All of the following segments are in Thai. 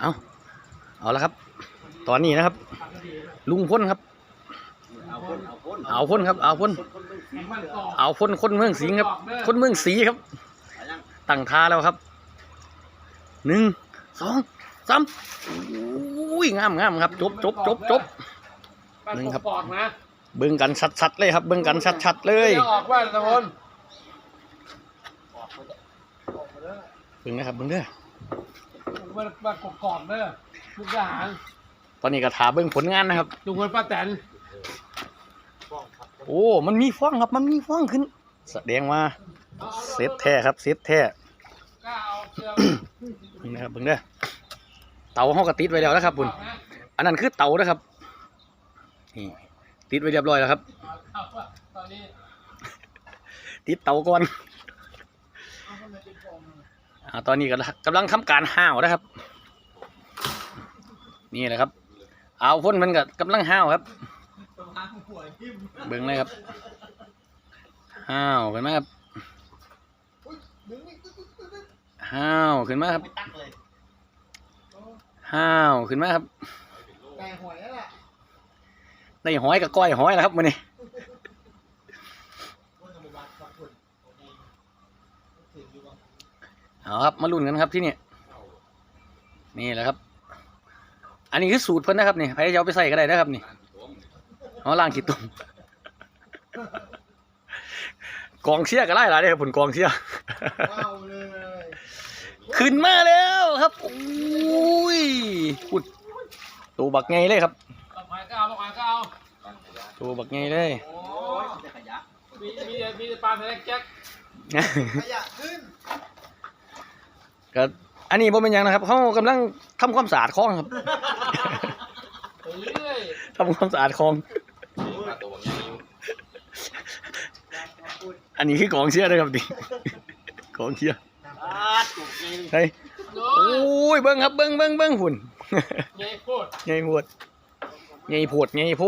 เอาเอาละครับ ตอนนี้นะครับ ลุงพ้นครับ เอาพ่นเอาพ่นเอาพ้นครับ เอาพ้นเอาพ้นคนเมืองสิงห์ครับ คนเมืองสีครับ ตั้งท่าแล้วครับหนึ่งสองสามอุ้ยงามงามครับ จบจบจบจบหนึ่งครับปอกนะเบิ่งกันชัดๆเลยครับ เบิ่งกันชัดๆเลยจะออกว่าตะพลเบิ่งนะครับเบิ่งเด้อ มันมากกอกๆเด้อมุกทหารตอนนี้ก็ถาเบิ่งผลงานนะครับ ลุงพลป้าแตนโอ้ มันมีฟ้องครับ มันมีฟ้องขึ้น แสดงว่าเซตแท้ครับเซตแท้กล้าเอาเชือกนี่นะครับเบิ่งเด้อเตาห้องก็ติดไว้แล้วนะครับคุณปอกนะอันนั้นคือเตานะครับนี่ติดไว้เรียบร้อยแล้วครับเอาว่าตอนนี้ ติดเตาก่อน เอาตอนนี้ก็กำลังทำการห้าวนะครับ นี่แหละครับ เอาพ่นมันก็กำลังห้าวครับเบิ่งเลยครับห้าวขึ้นมาครับห้าวขึ้นมาครับห้าวขึ้นมาครับแต่หวยนั่นแหละได้หอยกับก้อยหอยแล้วครับมื้อนี้ เอาครับมาลุ้นกันครับที่นี่นี่แหละครับ อันนี้คือสูตรเพิ่นนะครับนี่ใครจะเอาไปใส่ก็ได้นะครับนี่เอาล่างขีดตุ่มกองเชียร์ก็ไล่หลายเลยครับผลกองเชียร์ว้าวเลยขึ้นมาแล้วครับอุ้ยพุดตัวบักไงเลยครับเอาหอยก็เอาเอาหอยก็เอาตัวบักไงเลยมีมีมีปลาแทงแจ็คขยะขึ้น ก็อันนี้บ่เป็นหยังนะครับเขากำลังทำความสะอาดคลองครับไปเรื่อยทำความสะอาดคลองอันนี้คือกองเชียร์นะครับดิกองเชียร์อ่าจุกนี่เฮ้ยโดโอ้ยเบิ้งครับเบิ้งเบิ้งเบิ้งหุ่น ใหญ่โคตรไงปวดไงปวดไงโพ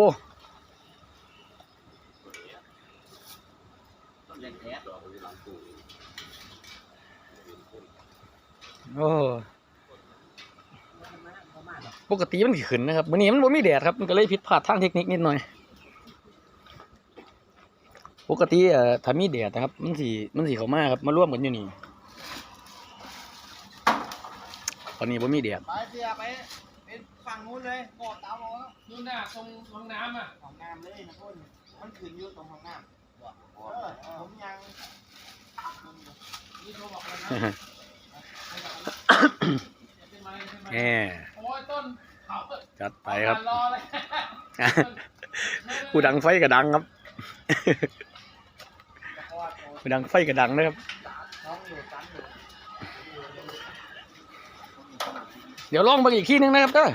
เล่นแท้ โอ้ปกติมันสิขึ้นนะครับวันนี้มันบ่มีแดดครับมันก็เลยผิดพลาดทางเทคนิคนิดหน่อย ปกติเอ่อถ้ามีแดดนะครับ มันสิมันสิเข้ามาครับ มาร่วมกันอยู่นี่ตอนนี้บ่มีแดดไปเสียไปเป็นฝั่งนู้นเลยกอดเตาลงแล้วนู่นน่ะตรงห้องน้ำอะของน้ำเลยนะพ่นมันขึ้นอยู่ตรงห้องน้ำเออผมยังนี่เขาบอกเลยนะเป็นไม้เป็นไม้ แหมโอ้ยต้นเขาจัดไปครับรอเลยผู้ดังไฟกระดังครับ ผู้ดังไฟกระดังนะครับน้องอยู่ชั้นอยู่เดี๋ยวลองไปอีกทีนึงนะครับเด้อ